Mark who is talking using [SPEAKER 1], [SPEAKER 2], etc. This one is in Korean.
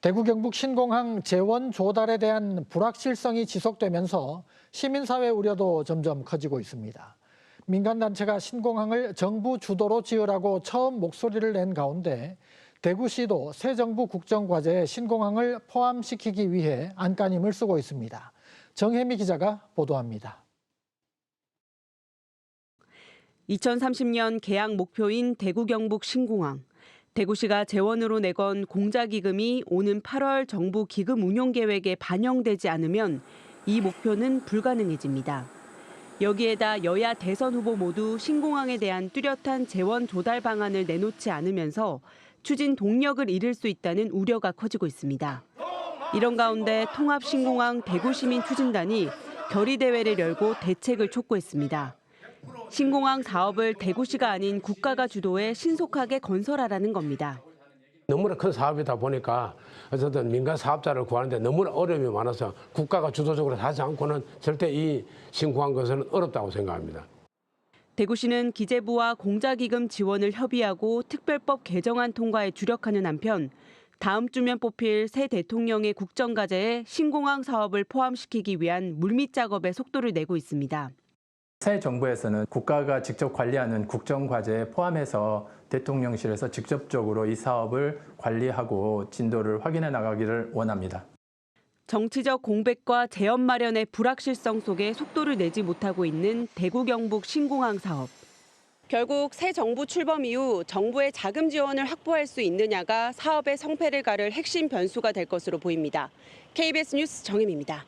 [SPEAKER 1] 대구 경북 신공항 재원 조달에 대한 불확실성이 지속되면서 시민사회 우려도 점점 커지고 있습니다. 민간단체가 신공항을 정부 주도로 지으라고 처음 목소리를 낸 가운데 대구시도 새 정부 국정과제에 신공항을 포함시키기 위해 안간힘을 쓰고 있습니다. 정혜미 기자가 보도합니다.
[SPEAKER 2] 2030년 개항 목표인 대구 경북 신공항. 대구시가 재원으로 내건 공자기금이 오는 8월 정부 기금 운용 계획에 반영되지 않으면 이 목표는 불가능해집니다. 여기에다 여야 대선 후보 모두 신공항에 대한 뚜렷한 재원 조달 방안을 내놓지 않으면서 추진 동력을 잃을 수 있다는 우려가 커지고 있습니다. 이런 가운데 통합신공항 대구시민 추진단이 결의대회를 열고 대책을 촉구했습니다. 신공항 사업을 대구시가 아닌 국가가 주도해 신속하게 건설하라는 겁니다.
[SPEAKER 3] 너무나 큰 사업이다 보니까 어쨌든 민간 사업자를 구하는데 너무나 어려움이 많아서 국가가 주도적으로 하지 않고는 절대 이 신고한 것은 어렵다고 생각합니다.
[SPEAKER 2] 대구시는 기재부와 공자기금 지원을 협의하고 특별법 개정안 통과에 주력하는 한편 다음 주면 뽑힐 새 대통령의 국정과제에 신공항 사업을 포함시키기 위한 물밑 작업에 속도를 내고 있습니다.
[SPEAKER 4] 새 정부에서는 국가가 직접 관리하는 국정과제에 포함해서 대통령실에서 직접적으로 이 사업을 관리하고 진도를 확인해 나가기를 원합니다.
[SPEAKER 2] 정치적 공백과 재원 마련의 불확실성 속에 속도를 내지 못하고 있는 대구 경북 신공항 사업. 결국 새 정부 출범 이후 정부의 자금 지원을 확보할 수 있느냐가 사업의 성패를 가를 핵심 변수가 될 것으로 보입니다. KBS 뉴스 정혜입니다.